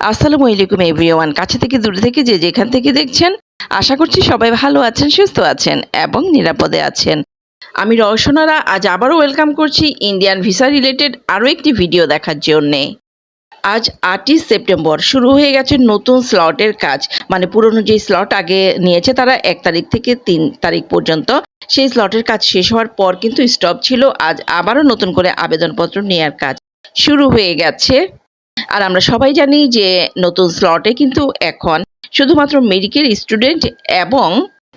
আসসালামু আলাইকুম এভরিওয়ান। কাছে থেকে, দূরে থেকে, যে যেখান থেকে দেখছেন, আশা করছি সবাই ভালো আছেন, সুস্থ আছেন এবং নিরাপদে আছেন। আমি রওশনারা, আজ আবারও ওয়েলকাম করছি ইন্ডিয়ান ভিসা রিলেটেড আরও একটি ভিডিও দেখার জন্যে। আজ আটই সেপ্টেম্বর, শুরু হয়ে গেছে নতুন স্লটের কাজ। মানে পুরনো যে স্লট আগে নিয়েছে তারা এক তারিখ থেকে তিন তারিখ পর্যন্ত, সেই স্লটের কাজ শেষ হওয়ার পর কিন্তু স্টপ ছিল। আজ আবারও নতুন করে আবেদনপত্র নেওয়ার কাজ শুরু হয়ে গেছে। আর আমরা সবাই জানি যে নতুন স্লটে কিন্তু এখন শুধুমাত্র মেডিকেল স্টুডেন্ট এবং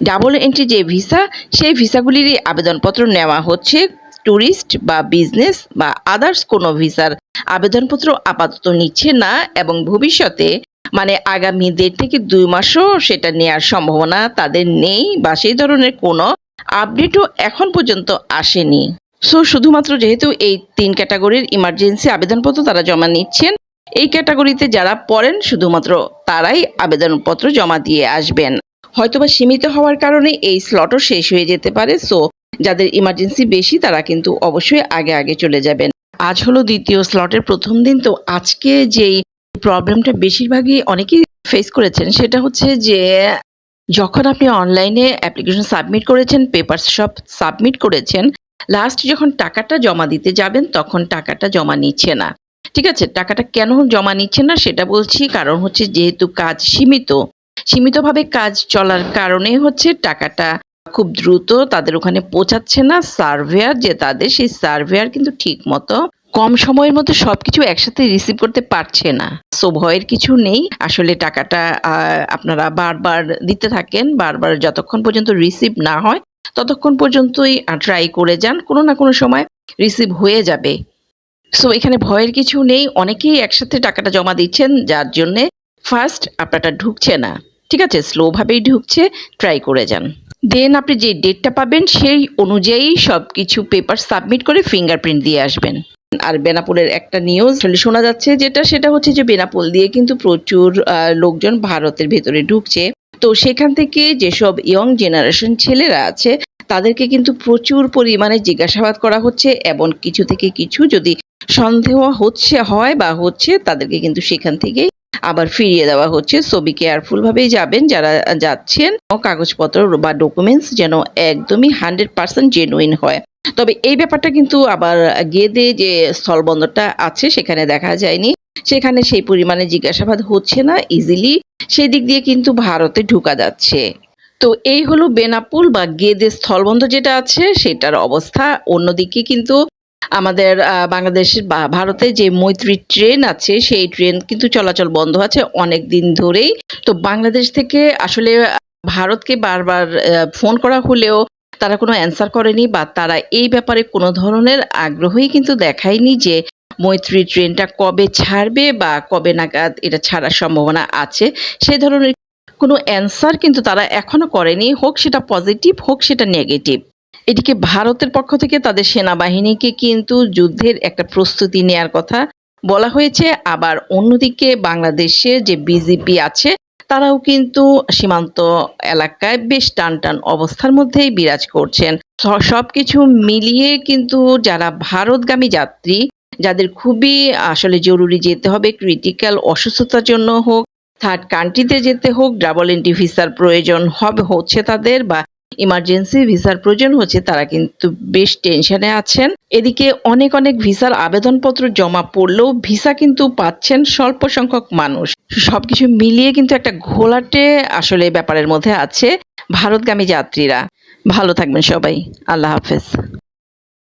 ডাবল এন্ট্রি যে ভিসা সেই ভিসাগুলিরই আবেদনপত্র নেওয়া হচ্ছে। ট্যুরিস্ট বা বিজনেস বা আদার্স কোনো ভিসার আবেদনপত্র আপাতত নিচ্ছে না এবং ভবিষ্যতে মানে আগামী দেড় থেকে দুই মাসও সেটা নেওয়ার সম্ভাবনা তাদের নেই বা সেই ধরনের কোনো আপডেটও এখন পর্যন্ত আসেনি। সো শুধুমাত্র যেহেতু এই তিন ক্যাটাগরির ইমার্জেন্সি আবেদনপত্র তারা জমা নিচ্ছেন এই ক্যাটাগরিতে যারা পড়েন শুধুমাত্র তারাই আবেদনপত্র জমা দিয়ে আসবেন। হয়তোবা সীমিত হওয়ার কারণে এই স্লটও শেষ হয়ে যেতে পারে সো যাদের ইমার্জেন্সি বেশি তারা কিন্তু অবশ্যই আগে আগে চলে যাবেন। আজ হলো দ্বিতীয় স্লটের প্রথম দিন, তো আজকে যেই প্রবলেমটা বেশিরভাগই অনেকেই ফেস করেছেন সেটা হচ্ছে যে, যখন আপনি অনলাইনে অ্যাপ্লিকেশন সাবমিট করেছেন পেপার সব সাবমিট করেছেন লাস্ট যখন টাকাটা জমা দিতে যাবেন, তখন টাকাটা জমা নিচ্ছে না। ঠিক আছে, টাকাটা কেন জমা নিচ্ছে না সেটা বলছি, কারণ হচ্ছে যেহেতু কাজ সীমিত, সীমিতভাবে কাজ চলার কারণে হচ্ছে টাকাটা খুব দ্রুত তাদের ওখানে পৌঁছাচ্ছে না। সার্ভেয়ার যে তাদের, সেই সার্ভেয়ার কিন্তু ঠিক মতো কম সময়ের মধ্যে সবকিছু একসাথে রিসিভ করতে পারছে না। সো ভয়ের কিছু নেই। আসলে টাকাটা আপনারা বারবার দিতে থাকেন, বারবার যতক্ষণ পর্যন্ত রিসিভ না হয়, ততক্ষণ পর্যন্তই ট্রাই করে যান। কোনো না কোনো সময় রিসিভ হয়ে যাবে। সো এখানে ভয়ের কিছু নেই। অনেকেই একসাথে টাকাটা জমা দিচ্ছেন, যার জন্যে ফার্স্ট আপনারটা ঢুকছে না। ঠিক আছে? স্লোভাবেই ঢুকছে ট্রাই করে যান। দেন আপনি যে ডেটটা পাবেন, সেই অনুযায়ী সব কিছু পেপার সাবমিট করে ফিঙ্গারপ্রিন্ট দিয়ে আসবেন। আর বেনাপোলের একটা নিউজ শোনা যাচ্ছে যেটা, সেটা হচ্ছে যে বেনাপোল দিয়ে কিন্তু প্রচুর লোকজন ভারতের ভেতরে ঢুকছে। তো সেখান থেকে যেসব ইয়ং জেনারেশন ছেলেরা আছে, তাদেরকে কিন্তু প্রচুর পরিমাণে জিজ্ঞাসাবাদ করা হচ্ছে এবং কিছু থেকে কিছু যদি সন্দেহ হচ্ছে, হয় বা হচ্ছে, তাদেরকে কিন্তু সেখান থেকেই আবার ফিরিয়ে দেওয়া হচ্ছে। ছবি কেয়ারফুল ভাবেই যাবেন, যারা যাচ্ছেন, কাগজপত্র বা ডকুমেন্টস যেন একদমই হান্ড্রেড পার্সেন্ট জেনুইন হয়। তবে এই ব্যাপারটা কিন্তু আবার গেদে যে স্থলবন্দরটা আছে, সেখানে দেখা যায়নি। সেখানে সেই পরিমাণে জিজ্ঞাসাবাদ হচ্ছে না ইজিলি সেই দিক দিয়ে কিন্তু ভারতে ঢুকা যাচ্ছে। তো এই হলো বেনাপুল বা গেদে স্থলবন্দর যেটা আছে, সেটার অবস্থা। অন্যদিকে কিন্তু আমাদের বাংলাদেশের ভারতে যে মৈত্রী ট্রেন আছে, সেই ট্রেন কিন্তু চলাচল বন্ধ আছে অনেক দিন ধরেই। তো বাংলাদেশ থেকে আসলে ভারতকে বারবার ফোন করা হলেও তারা কোনো অ্যান্সার করেনি বা তারা এই ব্যাপারে কোনো ধরনের আগ্রহই কিন্তু দেখায়নি যে মৈত্রী ট্রেনটা কবে ছাড়বে বা কবে নাগাদ এটা ছাড়ার সম্ভাবনা আছে। সেই ধরনের কোনো অ্যান্সার কিন্তু তারা এখনও করেনি। হোক সেটা পজিটিভ, হোক সেটা নেগেটিভ। এদিকে ভারতের পক্ষ থেকে তাদের সেনাবাহিনীকে কিন্তু যুদ্ধের একটা প্রস্তুতি নেয়ার কথা বলা হয়েছে। আবার অন্যদিকে বাংলাদেশের যে বিজেপি আছে, তারাও কিন্তু সীমান্ত এলাকায় বেশ টান টান অবস্থার মধ্যেই বিরাজ করছেন। সব কিছু মিলিয়ে কিন্তু যারা ভারতগামী যাত্রী, যাদের খুবই আসলে জরুরি যেতে হবে ক্রিটিক্যাল অসুস্থতার জন্য হোক থার্ড কান্ট্রিতে যেতে হোক ডাবল এন্ট্রি ভিসার প্রয়োজন হবে, হচ্ছে তাদের বা ইমার্জেন্সি ভিসার প্রয়োজন হচ্ছে, তারা কিন্তু বেশ টেনশনে আছেন। এদিকে অনেক অনেক ভিসার আবেদনপত্র জমা পড়লেও ভিসা কিন্তু পাচ্ছেন স্বল্প সংখ্যক মানুষ। সবকিছু মিলিয়ে কিন্তু একটা ঘোলাটে আসলে ব্যাপারের মধ্যে আছে ভারতগামী যাত্রীরা। ভালো থাকবেন সবাই। আল্লাহ হাফেজ।